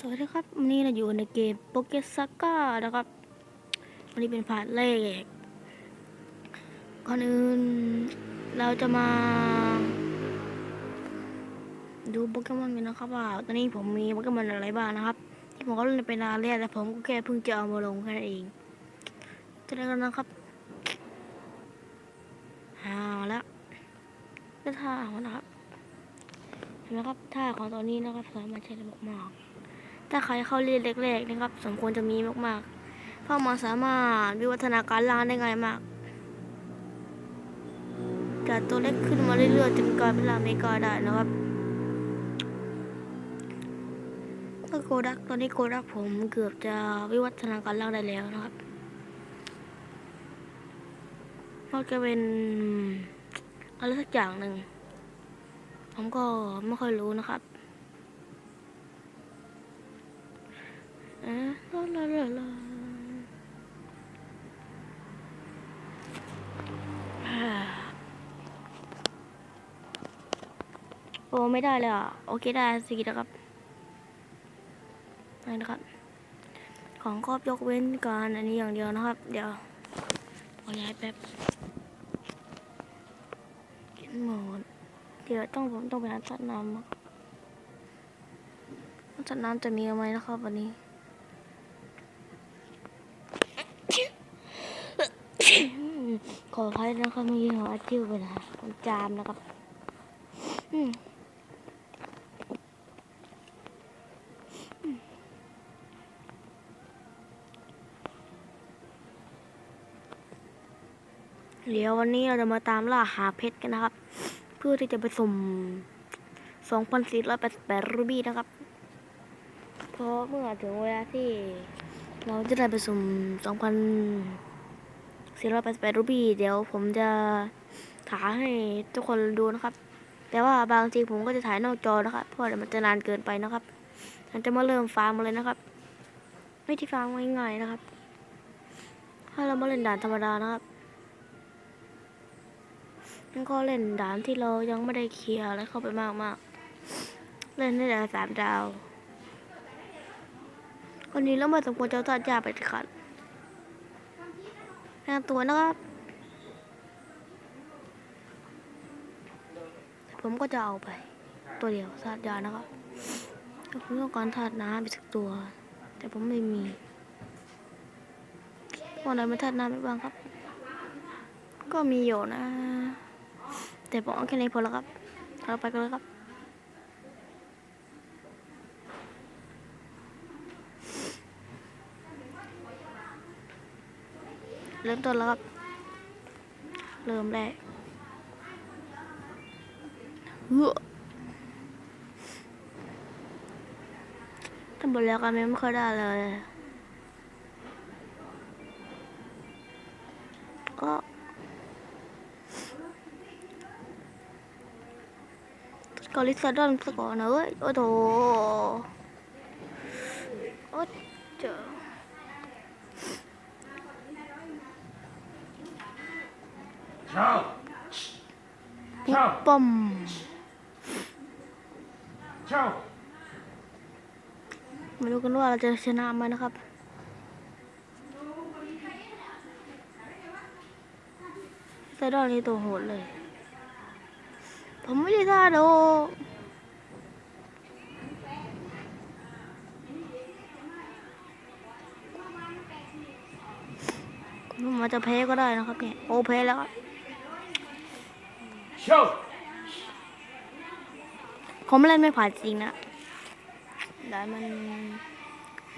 สวัสดีครับวันนี้เราอยู่ในเกมโปเกซ a ก้านะครับวันนี้เป็นพาร์ทแรกก่อนอื่นเราจะมา ดูโปเกมอนกันนะครับว่าตอนนี้ผมมีโปเกมอนอะไรบ้างนะครับ ที่ผมก็เล่นเป็นานแล้วแต่ผมก็แค่เพิ่งจะเอามาลงแค่นั้นเองจะได้กันนะครับเอาละก็ท่าของมันนะครับเห็นไหมครับท่าของตอนนี้นะครับสามารถใช้ได้มากๆ ถ้าใครเข้าเรียนแรกๆนะครับสมควรจะมีมากๆ เพราะมันสามารถวิวัฒนาการล่างได้ง่ายมากจากตัวเล็กขึ้นมาเรื่อยๆจนกลายเป็นลาเมกาได้นะครับก็โกดักตอนนี้โกดักผมเกือบจะวิวัฒนาการล่างได้แล้วนะครับก็จะเป็นอะไรสักอย่างหนึ่ง ผมก็ไม่ค่อยรู้นะครับ อ๊ะลาลาลาลาโอ้ไม่ได้เลยอะ โอเคได้สินะครับนะครับ ของครอบยกเว้นการอันนี้อย่างเดียวนะครับ เดี๋ยวขอย้ายแป๊บเขียนหมดเดี๋ยวต้องผมต้องไปหาสัตว์น้ำอะสัตว์น้ำจะมีไหมนะครับวันนี้ ขออภัยนะครับมีหัวอาจิ้วไปนะผมจามนะครับ อืมเดี๋ยววันนี้เราจะมาตามล่าหาเพชรกันนะครับ เพื่อที่จะไปสุ่ม2,488รูบี้นะครับ เพราะเมื่อถึงเวลาที่ เราจะได้ไปสุ่ม2,000 488รูบี้เดี๋ยวผมจะถ่ายให้ทุกคนดูนะครับ แต่ว่าบางทีผมก็จะถ่ายนอกจอนะครับ เพราะเดี๋ยวมันจะนานเกินไปนะครับเราจะมาเริ่มฟาร์มเลยนะครับไม่ที่ฟาร์มง่ายๆนะครับ ถ้าเรามาเล่นด่านธรรมดานะครับนั่นก็เล่นด่านที่เรายังไม่ได้เคลียร์อะไรเข้าไปมากๆเล่นได้แต่สามดาววันนี้เราไม่สมควรจะตัดยาไปขัด แนะนำตัวนะครับ ผมก็จะเอาไป ตัวเดียวธาตุยานะครับแต่ผมต้องการธาตุน้ำไปสักตัว แต่ผมไม่มีพวกไหนเป็นธาตุน้ำไปบ้างครับ ก็มีอยู่นะ แต่ผมเอาแค่นี้พอแล้วครับเราไปกันเลยครับ เริ่มต้นแล้วครับเริ่มแรกเฮ้อทำหมดแล้วกันไม่ค่อยได้เลยก็กอลิซาดอนซะก่อนนะเว้ย โอ้โถโอ้เจอ ปุ๊บปอม Ciao! มาดูกันว่าเราจะชนะไหมนะครับไซดอนนี่ตัวโหดเลย ผมไม่ได้ท่าโดผมอาจจะแพ้ก็ได้นะครับเนี่ย โอแพ้แล้วครับ Ciao! ผมเล่นไม่ผ่านจริงนะด่านมัน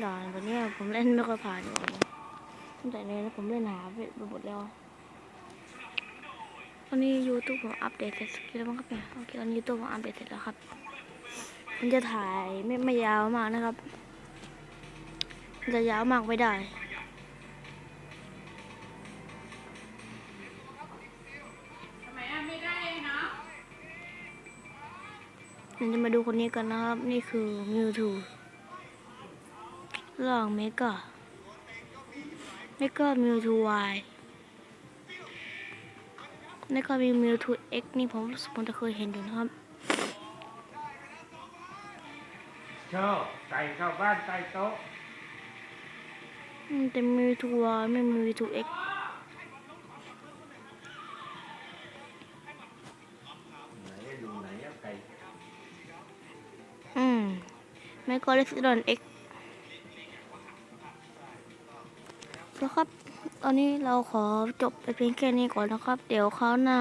ด่านแบบนี้ผมเล่นไม่ค่อยผ่านอยู่ตั้งแต่นี้นผมเล่นหาไปหมดแล้วตอนนี้ยูทูบผมอัปเดตเสร็จแล้วมั้งครับเนี่ยโอเคตอนนี้ยูทูบผมอัปเดตเสร็จแล้วครับมันจะถ่ายไม่ไม่ยาวมากนะครับ จะยาวมากไม่ได้ เราจะมาดูคนนี้กันนะครับ นี่คือมิวทูล่างเมกาเมกามิวทูวายแล้วก็มีมิวทูเอ็กนี่ผมรู้สึกผมจะเคยเห็นอยู่นะครับโชว์ไก่เข้าบ้านใต้โต๊ะอืมแต่มีทัวร์ไม่มีทูเอ็ก ไม่ก็เลสดอนเอ็กแล้วครับ ตอนนี้เราขอจบไปเพียงแค่นี้ก่อนนะครับ เดี๋ยวคราวหน้า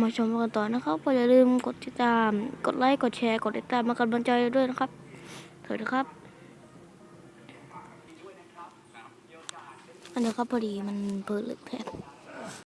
มาชมกันต่อนะครับอย่าลืมกดติดตาม กดไลค์ กดแชร์ กดติดตามมากำลังใจด้วยนะครับ สวัสดีครับอันเดียวครับพอดีมันเปิดเหลึกแทน